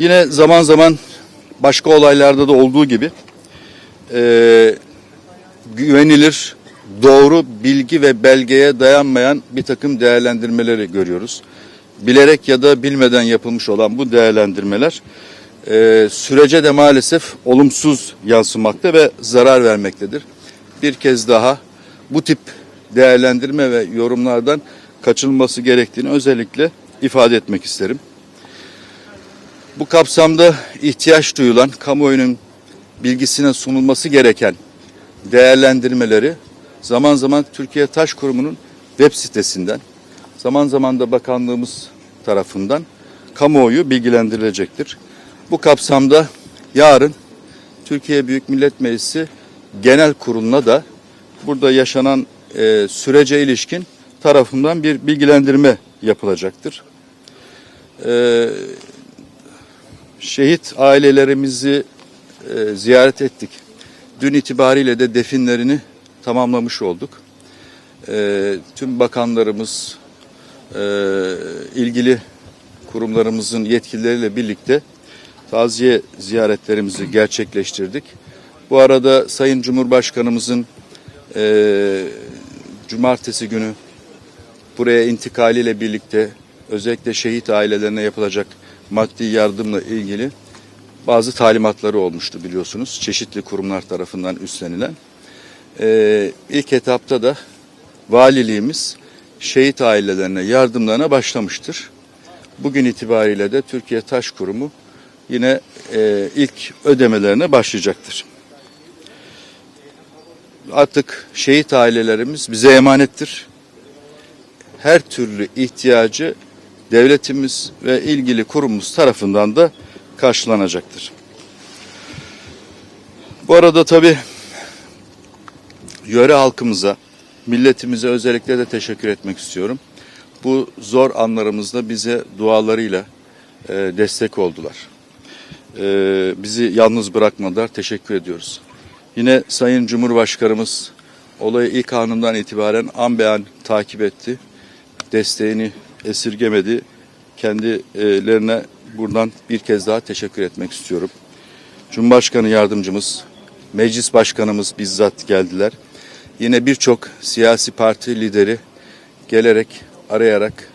Yine zaman zaman başka olaylarda da olduğu gibi e, güvenilir, doğru bilgi ve belgeye dayanmayan bir takım değerlendirmeleri görüyoruz. Bilerek ya da bilmeden yapılmış olan bu değerlendirmeler e, sürece de maalesef olumsuz yansımakta ve zarar vermektedir. Bir kez daha bu tip değerlendirme ve yorumlardan kaçınılması gerektiğini özellikle ifade etmek isterim. Bu kapsamda ihtiyaç duyulan kamuoyunun bilgisine sunulması gereken değerlendirmeleri zaman zaman Türkiye Taş Kurumu'nun web sitesinden, zaman zaman da bakanlığımız tarafından kamuoyu bilgilendirilecektir. Bu kapsamda yarın Türkiye Büyük Millet Meclisi Genel Kurulu'na da burada yaşanan e, sürece ilişkin tarafından bir bilgilendirme yapılacaktır. E, şehit ailelerimizi e, ziyaret ettik. Dün itibariyle de definlerini tamamlamış olduk. E, tüm bakanlarımız, e, ilgili kurumlarımızın yetkilileriyle birlikte taziye ziyaretlerimizi gerçekleştirdik. Bu arada Sayın Cumhurbaşkanımızın e, cumartesi günü buraya intikaliyle birlikte özellikle şehit ailelerine yapılacak maddi yardımla ilgili bazı talimatları olmuştu biliyorsunuz. Çeşitli kurumlar tarafından üstlenilen. Ee, ilk etapta da valiliğimiz şehit ailelerine yardımlarına başlamıştır. Bugün itibariyle de Türkiye Taş Kurumu yine e, ilk ödemelerine başlayacaktır. Artık şehit ailelerimiz bize emanettir. Her türlü ihtiyacı devletimiz ve ilgili kurumumuz tarafından da karşılanacaktır. Bu arada tabii yöre halkımıza, milletimize özellikle de teşekkür etmek istiyorum. Bu zor anlarımızda bize dualarıyla e, destek oldular. E, bizi yalnız bırakmadılar. Teşekkür ediyoruz. Yine Sayın Cumhurbaşkanımız olayı ilk anından itibaren an be an takip etti. Desteğini esirgemedi. Kendilerine buradan bir kez daha teşekkür etmek istiyorum. Cumhurbaşkanı yardımcımız, meclis başkanımız bizzat geldiler. Yine birçok siyasi parti lideri gelerek, arayarak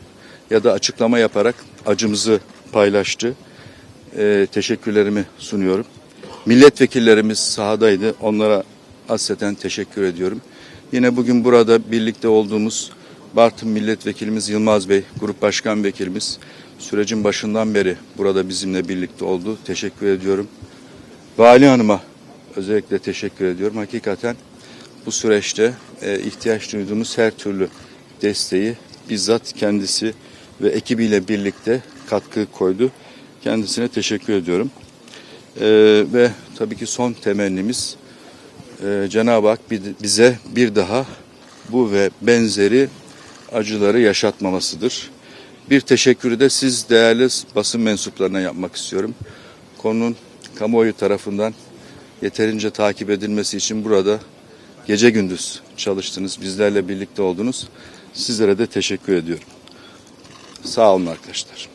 ya da açıklama yaparak acımızı paylaştı. Ee, teşekkürlerimi sunuyorum. Milletvekillerimiz sahadaydı. Onlara hasreten teşekkür ediyorum. Yine bugün burada birlikte olduğumuz Bartın Milletvekilimiz Yılmaz Bey, Grup Başkan Vekilimiz sürecin başından beri burada bizimle birlikte oldu. Teşekkür ediyorum. Vali Hanım'a özellikle teşekkür ediyorum. Hakikaten bu süreçte e, ihtiyaç duyduğumuz her türlü desteği bizzat kendisi ve ekibiyle birlikte katkı koydu. Kendisine teşekkür ediyorum. E, ve tabii ki son temennimiz e, Cenab-ı Hak bize bir daha bu ve benzeri acıları yaşatmamasıdır. Bir teşekkürü de siz değerli basın mensuplarına yapmak istiyorum. Konunun kamuoyu tarafından yeterince takip edilmesi için burada gece gündüz çalıştınız, bizlerle birlikte oldunuz. Sizlere de teşekkür ediyorum. Sağ olun arkadaşlar.